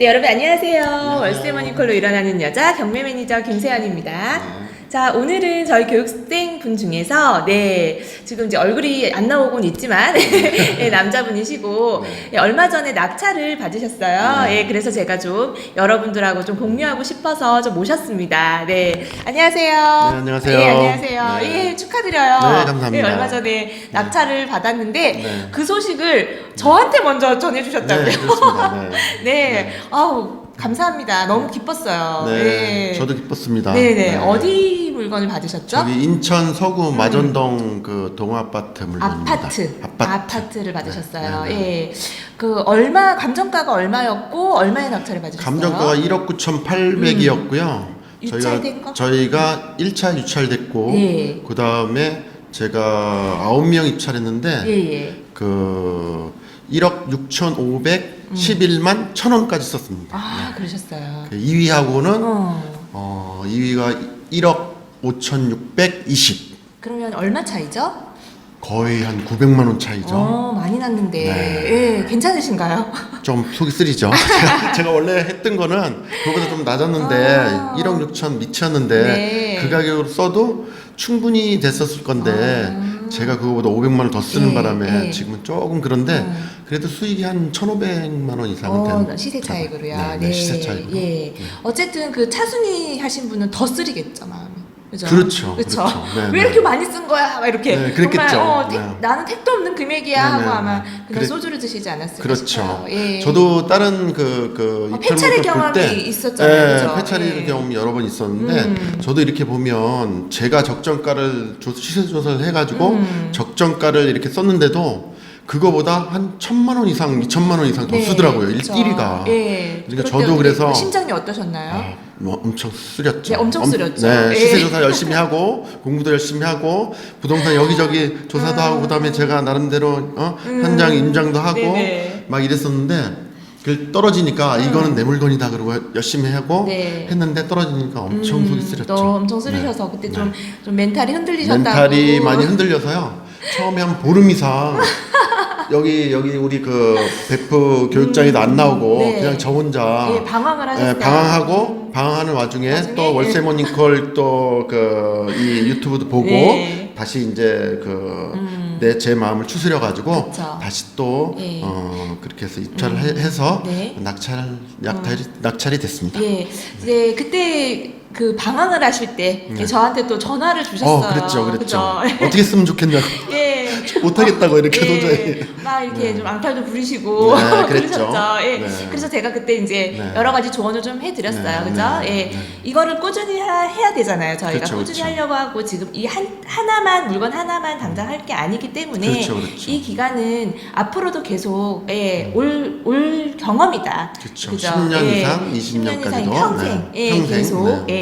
네, 여러분 안녕하세요. 월세 모닝콜로 일어나는 여자 경매 매니저 김세연입니다. 자, 오늘은 저희 교육생 분 중에서 네, 지금 이제 얼굴이 안 나오곤 있지만 네, 남자분이시고 예, 얼마 전에 낙찰을 받으셨어요. 네. 예, 그래서 제가 좀 여러분들하고 좀 공유하고 싶어서 좀 모셨습니다. 네, 안녕하세요. 네, 안녕하세요. 예, 안녕하세요. 네. 예, 축하드려요. 네, 감사합니다. 예, 얼마 전에 낙찰을 받았는데 네. 그 소식을 저한테 먼저 전해주셨다고요. 네, 그렇습니다. 네. 네. 아우, 감사합니다. 너무 기뻤어요. 네, 저도 기뻤습니다. 네네. 어디 물건을 받으셨죠? 저기 인천 서구 마전동 그 동아파트 물건입니다. 아파트. 아파트. 아파트를 받으셨어요. 네, 네. 예. 그 얼마 감정가가 얼마였고 얼마의 낙찰을 받으셨어요? 감정가가 1억 9,800이었고요. 유찰된 거? 저희가 1차 유찰됐고 예. 그 다음에 제가 9명 입찰했는데 예, 예. 그 1억 6,511만 1,000원까지 썼습니다. 아, 그러셨어요. 그 2위하고는 어. 어, 2위가 1억 5,620 그러면 얼마 차이죠? 거의 한 900만 원 차이죠. 어, 많이 났는데. 네. 예, 괜찮으신가요? 좀 속이 쓰리죠. 제가, 제가 원래 했던 거는 그거보다 좀 낮았는데 아. 1억 6천 미쳤는데 네. 그 가격으로 써도 충분히 됐었을 건데 아. 제가 그거보다 500만 원 더 쓰는 예, 바람에 예. 지금은 조금 그런데 음. 그래도 수익이 한 1,500만 원 이상은 어, 된 시세 차익으로요. 네, 네, 시세 차익으로. 예. 어쨌든 그 차순위 하신 분은 더 쓰리겠죠, 마음이. 그죠? 그렇죠, 그렇죠. 그렇죠. 네, 왜 네. 이렇게 많이 쓴 거야? 막 이렇게. 네, 그랬겠죠. 정말, 어, 택- 네. 나는 택도 없는 금액이야 네, 하고 네. 아마 그냥 그래- 소주를 드시지 않았을까 그렇죠. 싶어요. 예. 저도 다른 그, 그, 어, 물건 볼 경험이 때, 있었잖아요, 예, 그죠? 폐차례 예. 경험이 여러 번 있었는데, 음. 저도 이렇게 보면 제가 적정가를 조- 시세 조사를 해가지고 음. 적정가를 이렇게 썼는데도 그거보다 한 천만 원 이상, 이천만 원 이상 더 네, 쓰더라고요. 그렇죠. 1끼리가. 예. 그러니까 그럴 저도 때 그래서- 심장이 어떠셨나요? 아, 뭐 엄청 쓰렸죠. 네, 엄청 쓰렸죠. 네, 예. 시세 조사 열심히 하고 공부도 열심히 하고 부동산 여기저기 조사도 하고 그다음에 제가 나름대로 어? 현장 임장도 하고 음. 네네. 막 이랬었는데 그 떨어지니까 이거는 내 물건이다 그러고 열심히 하고 음. 네. 했는데 떨어지니까 엄청 음, 속이 쓰렸죠. 또 엄청 쓰리셔서 그때 네. 좀, 좀 멘탈이 흔들리셨다고. 멘탈이 많이 흔들려서요. 처음에 한 보름 이상 여기 여기 우리 그 베프 교육장에도 안 나오고 네. 그냥 저 혼자 예, 방황을 하셨어요. 예, 방황하고 방황하는 와중에, 와중에, 또 월세 모닝콜 또 그 이 유튜브도 보고 네. 다시 이제 그내제 마음을 추스려 가지고 음. 그쵸. 다시 또 예. 어, 그렇게 해서 입찰을 해, 해서 네. 낙찰 낙찰이 낙찰이 됐습니다. 예, 이제 그때 그 방황을 하실 때 네. 저한테 또 전화를 주셨어요. 어, 그랬죠, 그랬죠. 그죠? 어떻게 쓰면 좋겠냐고. 예. 못하겠다고 이렇게 예, 도저히. 막 이렇게 좀 앙탈도 부리시고 네, 그랬죠. 그러셨죠. 예. 네. 그래서 제가 그때 이제 네. 여러 가지 조언을 좀 해드렸어요. 네, 그죠? 네, 예. 네. 이거를 꾸준히 하, 해야 되잖아요. 저희가 그렇죠, 꾸준히 그렇죠. 하려고 하고 지금 이 한, 하나만 물건 하나만 당장 할 게 아니기 때문에 그렇죠, 그렇죠. 이 기간은 앞으로도 계속 예, 올, 올 경험이다. 그렇죠. 그죠? 10년 예. 이상, 10년 20년까지도. 이상 평생, 네. 예, 평생, 계속, 네. 예.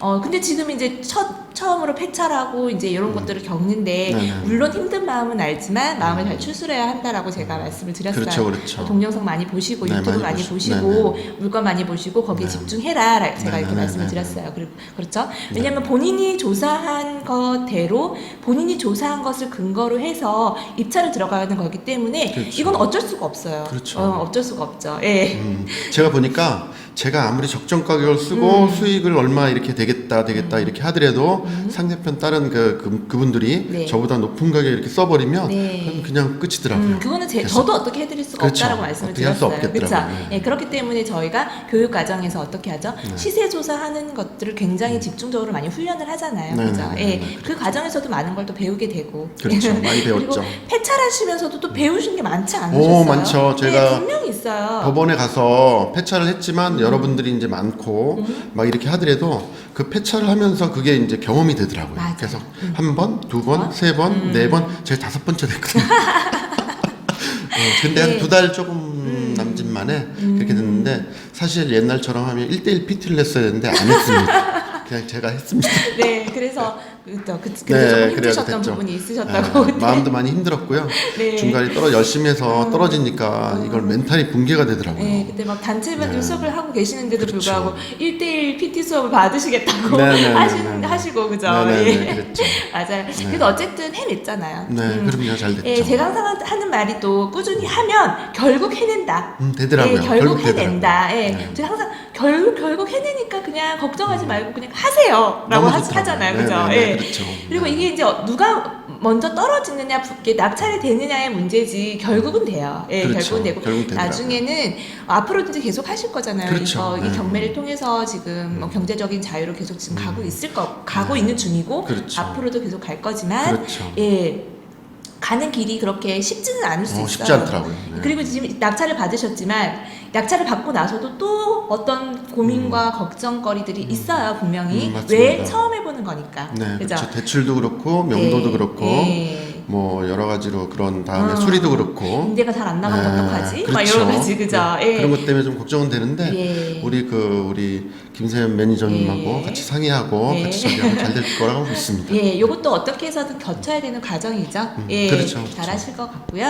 어, 근데 지금 이제 첫, 처음으로 폐차라고 이제 이런 것들을 겪는데, 네, 네. 물론 힘든 마음은 알지만, 마음을 잘 추스려야 한다라고 제가 말씀을 드렸어요. 그렇죠, 그렇죠. 동영상 많이 보시고, 네, 유튜브 많이 많이, 보시- 보시고, 물건 많이 보시고, 거기에 네. 집중해라. 라- 제가 네, 이렇게 네, 말씀을 네, 드렸어요. 그리고, 그렇죠? 왜냐면 본인이 조사한 것대로, 본인이 조사한 것을 근거로 해서 입찰을 들어가는 거기 때문에, 그렇죠. 이건 어쩔 수가 없어요. 그렇죠. 어, 어쩔 수가 없죠. 예. 음, 제가 보니까 제가 아무리 적정 가격을 쓰고 음. 수익을 얼마 이렇게 되겠다 되겠다 이렇게 하더라도 상대편 다른 그, 그 그분들이 네. 저보다 높은 가격에 이렇게 써버리면 네. 그럼 그냥 끝이더라고요. 음, 그거는 제, 저도 어떻게 해드릴 수가 그렇죠. 없다라고 말씀을 드렸어요. 그렇죠? 네. 예, 그렇기 때문에 저희가 교육 과정에서 어떻게 하죠? 시세 조사하는 것들을 굉장히 집중적으로 많이 훈련을 하잖아요. 네, 그죠? 네, 네, 예, 네, 그 과정에서도 많은 걸 또 배우게 되고. 그렇죠. 많이 그리고 배웠죠. 폐찰하시면서도 또 배우신 게 많지 않으셨어요? 오, 많죠. 네, 제가 분명히 있어요. 법원에 가서 폐차를 했지만 음. 여러분들이 이제 많고 막 이렇게 하더라도 그 폐차를 하면서 그게 이제 경험이 되더라고요. 맞아요. 그래서 음. 한 번, 두 번, 번? 세 번, 음. 네 번, 제가 다섯 번째 됐거든요. 어, 근데 한 네. 두달 조금 남짓 만에 그렇게 됐는데 사실 옛날처럼 하면 1대1 PT를 냈어야 되는데 안 했습니다. 그냥 제가 했습니다. 네, 그래서 그죠. 그, 그래서 네, 조금 그래야 힘드셨던 됐죠. 부분이 있으셨다고. 네, 마음도 많이 힘들었고요. 네. 중간에 떨어 열심히 해서 떨어지니까 이걸 멘탈이 붕괴가 되더라고요. 네, 그때 막 단체반 네. 수업을 하고 계시는데도 그렇죠. 불구하고 1대1 PT 수업을 받으시겠다고 네, 네, 네, 하신, 네, 네. 하시고, 그죠? 네 네네, 예. 그랬죠. 맞아요. 그래도 어쨌든 해냈잖아요. 네, 음. 그럼요, 잘 됐죠. 예, 제가 항상 하는 말이 또 꾸준히 하면 결국 해낸다. 음, 되더라고요. 예, 결국, 결국 해낸다. 예, 네. 음. 제가 항상 결국 결국 해내니까 그냥 걱정하지 말고 그냥 하세요라고 하. 하잖아요, 네, 그죠? 네, 네, 예. 그렇죠. 그리고 이게 이제 누가 먼저 떨어지느냐, 붙게 낙찰이 되느냐의 문제지 결국은 돼요. 예, 그렇죠. 결국은 되고 결국. 나중에는 앞으로도 이제 계속 하실 거잖아요. 그렇죠. 이거 이 네. 경매를 통해서 지금 뭐 경제적인 자유로 계속 지금 가고 있을 거 가고 있는 중이고 음. 그렇죠. 앞으로도 계속 갈 거지만 그렇죠. 예. 가는 길이 그렇게 쉽지는 않을 수 어, 있어요. 쉽지 않더라고요. 네. 그리고 지금 낙찰을 받으셨지만 낙찰을 받고 나서도 또 어떤 고민과 걱정거리들이 있어요 분명히 음, 맞습니다. 왜 처음 해보는 거니까 네, 그죠? 그렇죠. 대출도 그렇고 명도도 네, 그렇고 네. 뭐 여러 가지로 그런 다음에 어. 수리도 그렇고 임대가 잘 안 나가면 네, 어떡하지? 막 그렇죠. 여러 가지 그죠? 네, 예. 그런 것 때문에 좀 걱정은 되는데 예. 우리 그 우리 김세현 매니저님하고 예. 같이 상의하고 예. 같이 저기 하면 잘 될 거라고 믿습니다. 예, 요것도 어떻게 해서든 겨쳐야 되는 과정이죠. 음, 예, 그렇죠, 그렇죠. 잘하실 것 같고요.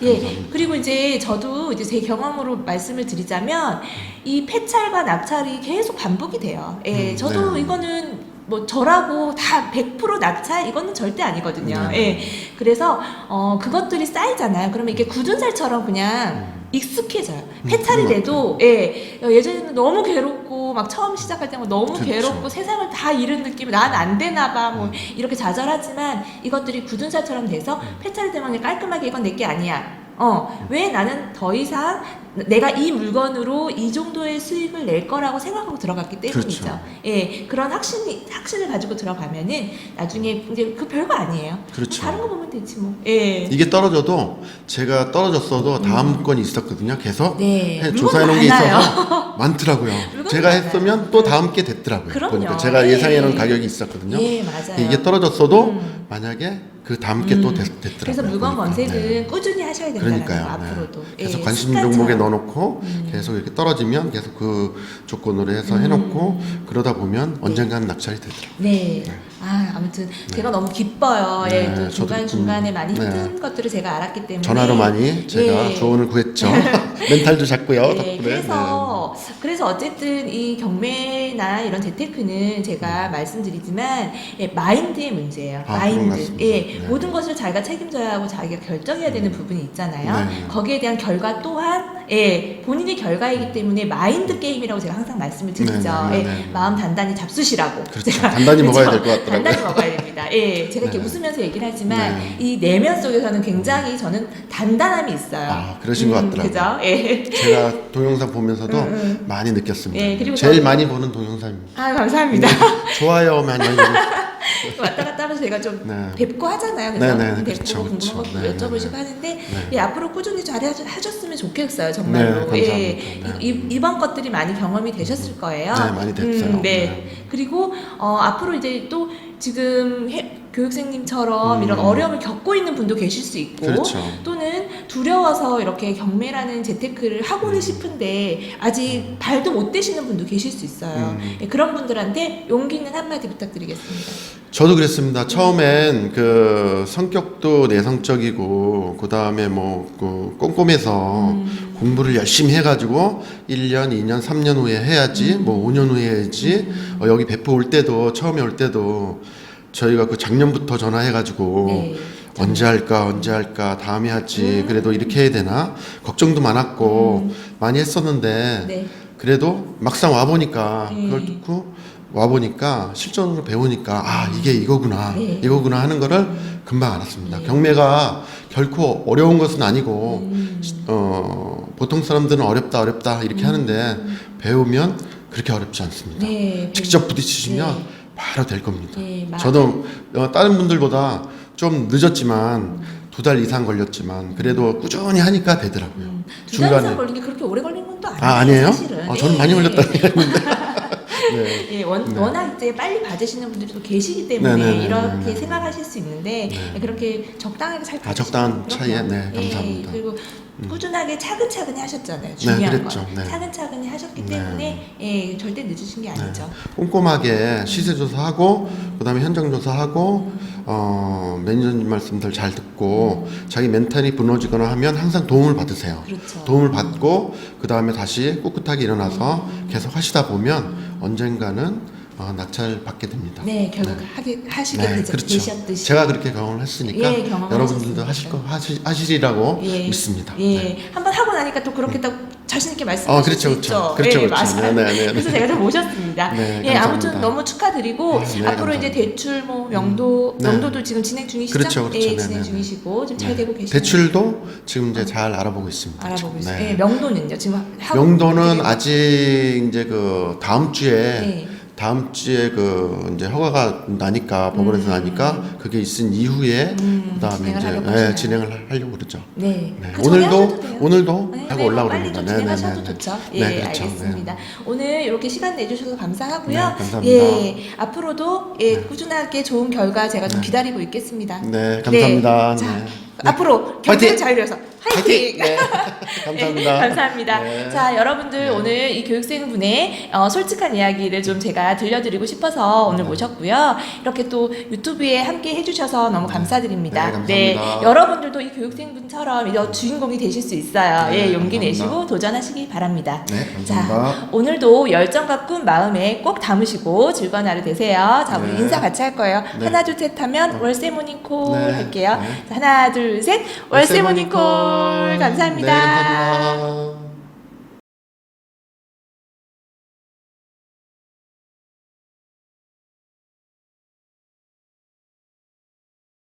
네, 예, 감사합니다. 그리고 이제 저도 이제 제 경험으로 말씀을 드리자면 이 폐찰과 낙찰이 계속 반복이 돼요. 예, 음, 저도 네. 이거는 뭐 저라고 다 100% 낙찰 이거는 절대 아니거든요. 네. 예, 그래서 어 그것들이 쌓이잖아요. 그러면 이게 굳은 살처럼 그냥 익숙해져요. 음, 폐찰이 그런 것 돼도 예 예전에는 너무 괴롭고 막 처음 시작할 때는 너무 그렇죠. 괴롭고 세상을 다 잃은 느낌이 난안 되나 봐 음. 뭐 이렇게 좌절하지만 이것들이 굳은 살처럼 돼서 폐찰이 되면 그냥 깔끔하게 이건 내 게 아니야. 어, 왜 나는 더 이상 내가 이 물건으로 이 정도의 수익을 낼 거라고 생각하고 들어갔기 때문이죠. 그렇죠. 예, 그런 확신이, 확신을 가지고 들어가면은 나중에 이제 그 별거 아니에요. 그렇죠. 다른 거 보면 되지 뭐. 예. 이게 떨어져도 제가 떨어졌어도 다음 건이 있었거든요. 계속 음. 네. 해- 물건 조사해 놓은 게. 있어서 많더라고요. 물건 제가 많아요. 했으면 또 다음 게 됐더라고요. 그럼요. 보니까 제가 예. 예상해 놓은 가격이 있었거든요. 예, 맞아요. 이게 떨어졌어도 음. 만약에 그 다음 게 또 음. 됐더라고요. 그래서 물건 보니까. 검색은 네. 꾸준히 하셔야 된다는 거 그러니까요. 네. 앞으로도. 계속 예, 관심 습관처럼. 종목에 넣어놓고 음. 계속 이렇게 떨어지면 계속 그 조건으로 해서 해놓고 그러다 보면 언젠가는 낙찰이 되더라고요. 네. 아, 아무튼 제가 너무 기뻐요. 예, 네, 또 저도 중간 중간에 음, 많이 네. 힘든 것들을 제가 알았기 때문에 전화로 많이 제가 예. 조언을 구했죠. 멘탈도 잡고요. 네, 덕분에. 그래서 그래서 어쨌든 이 경매나 이런 재테크는 제가 말씀드리지만 예, 마인드의 문제예요. 아, 그런 것 마인드. 같습니다. 예, 네. 모든 것을 자기가 책임져야 하고 자기가 결정해야 되는 부분이 있잖아요. 네. 거기에 대한 결과 또한 예, 본인의 결과이기 때문에 마인드 게임이라고 제가 항상 말씀을 드리죠. 네, 네, 예, 네, 네. 마음 단단히 잡수시라고. 그렇죠. 단단히 먹어야 될것 같더라고요. 단단히 먹어야 됩니다. 예, 제가 이렇게 네. 웃으면서 얘기를 하지만 네. 이 내면 속에서는 굉장히 저는 단단함이 있어요. 아, 그러신 것 같더라고요. 그죠? 예. 제가 동영상 보면서도 음, 음. 많이 느꼈습니다. 예, 그리고 제일 저도- 많이 보는 동영상입니다. 아 감사합니다. 좋아요 많이 보고 왔다 갔다 하면서 제가 좀 네. 뵙고 하잖아요. 그래서 네, 네, 뵙고 그렇죠, 궁금한 그렇죠. 것도 네, 여쭤보시고 네, 하는데 네. 예, 앞으로 꾸준히 잘 해- 하셨으면 좋겠어요. 정말로. 네, 감사합니다. 예, 네. 이, 이번 것들이 많이 경험이 되셨을 거예요. 네, 많이 됐어요. 네. 네. 그리고 어, 앞으로 이제 또 지금 해- 교육생님처럼 음. 이런 어려움을 겪고 있는 분도 계실 수 있고 그렇죠. 또는 두려워서 이렇게 경매라는 재테크를 하고는 싶은데 아직 발도 못 대시는 분도 계실 수 있어요. 음. 예, 그런 분들한테 용기 있는 한마디 부탁드리겠습니다. 저도 그랬습니다. 처음엔 그 성격도 내성적이고 그 다음에 뭐그 꼼꼼해서 음. 공부를 열심히 해가지고 1년, 2년, 3년 후에 해야지, 음. 뭐 5년 후에 해야지. 어, 여기 배포 올 때도 처음에 올 때도 저희가 그 작년부터 전화해가지고 네. 언제 할까, 언제 할까, 다음에 하지. 음. 그래도 이렇게 해야 되나 걱정도 많았고 많이 했었는데 네. 그래도 막상 와 보니까 네. 그걸 듣고 와 보니까 실전으로 배우니까 아 이게 이거구나 네. 이거구나 하는 거를 금방 알았습니다. 네. 경매가 결코 어려운 것은 아니고 음. 어 보통 사람들은 어렵다 어렵다 이렇게 하는데 배우면 그렇게 어렵지 않습니다. 네. 직접 부딪히시면 네. 바로 될 겁니다. 네. 저도 어, 다른 분들보다 좀 늦었지만 두 달 이상 걸렸지만 그래도 꾸준히 하니까 되더라고요. 음. 두달 이상 중간에 걸린 게 그렇게 오래 걸린 건또 아니에요. 아 아니에요? 사실은. 아, 저는 예. 많이 걸렸다는 얘기인데 네. 예, 원, 네. 워낙 이제 빨리 받으시는 분들이 또 계시기 때문에 네, 네, 네, 이렇게 네, 네. 생각하실 수 있는데 네. 그렇게 적당하게 잘 아, 적당한 받으시면 차이에. 네, 예, 감사합니다. 음. 그리고 꾸준하게 차근차근히 하셨잖아요. 중요한 그랬죠. 건 네. 차근차근히 하셨기 네. 때문에 예, 절대 늦으신 게 아니죠. 꼼꼼하게 시세 조사하고 그다음에 현장 조사하고 어 매니저님 말씀들 잘 듣고 자기 멘탈이 무너지거나 하면 항상 도움을 받으세요. 그렇죠. 도움을 받고 그다음에 다시 꿋꿋하게 일어나서 계속 하시다 보면 언젠가는 어, 낙찰 받게 됩니다. 네, 결국 하게 하시게 네, 되죠. 그렇죠. 되셨듯이. 제가 그렇게 경험을 했으니까 예, 경험을 여러분들도. 하실 거 하시, 하시리라고 예, 믿습니다. 예, 네. 한번 하고 나니까 또 그렇게 또 자신 있게 말씀하실 어, 그렇죠, 수 그렇죠. 그렇죠, 예, 그렇죠. 맞아요. 네, 네, 네. 그래서 제가 좀 모셨습니다. 네, 예, 아무튼 감사합니다. 너무 축하드리고 네, 네, 앞으로 이제 감사합니다. 대출 뭐 명도 네. 명도도 지금 진행 중이시죠? 그렇죠, 그렇죠. 예, 네, 진행 네, 네. 중이시고 지금 잘 네. 되고 계시죠? 대출도 지금 이제 잘 알아보고 있습니다. 알아보고 있어요. 네. 예, 명도는요 지금 명도는. 아직 이제 그 다음 주에 네. 다음 주에 그 이제 허가가 나니까 법원에서 나니까 그게 있은 이후에 음, 그다음에 진행을 이제 하려고 예, 하시나요? 진행을 하려고 그러죠. 네. 네. 하셔도 오늘도. 오늘도 네, 하고 네, 빨리 그럽니다. 좀 네, 네, 진행하셔도 네, 네. 좋죠. 예, 네, 그렇죠. 알겠습니다. 오늘 이렇게 시간 내주셔서 감사하고요. 네, 감사합니다. 예, 앞으로도 예, 꾸준하게 좋은 결과 제가 좀 기다리고 있겠습니다. 네, 감사합니다. 자, 네. 앞으로 화이팅! 잘 이뤄서 화이팅! 네. 감사합니다. 네, 감사합니다. 네. 자, 여러분들 네. 오늘 이 교육생 분의 어, 솔직한 이야기를 좀 제가 들려드리고 싶어서 오늘 네. 모셨고요. 이렇게 또 유튜브에 함께 해주셔서 너무 감사드립니다. 네, 감사합니다. 여러분들도 이 교육생 분처럼 이 주인공이 되실 수 있어요. 네, 예, 용기 감사합니다. 내시고 도전하시기 바랍니다. 네, 감사합니다. 자, 오늘도 열정과 꿈 마음에 꼭 담으시고 즐거운 하루 되세요. 자, 우리 네. 인사 같이 할 거예요. 네. 하나, 둘, 셋 하면 월세 모닝콜 네. 할게요. 네. 자, 하나, 둘, 셋. 월세 모닝콜. 감사합니다. 네, 감사합니다.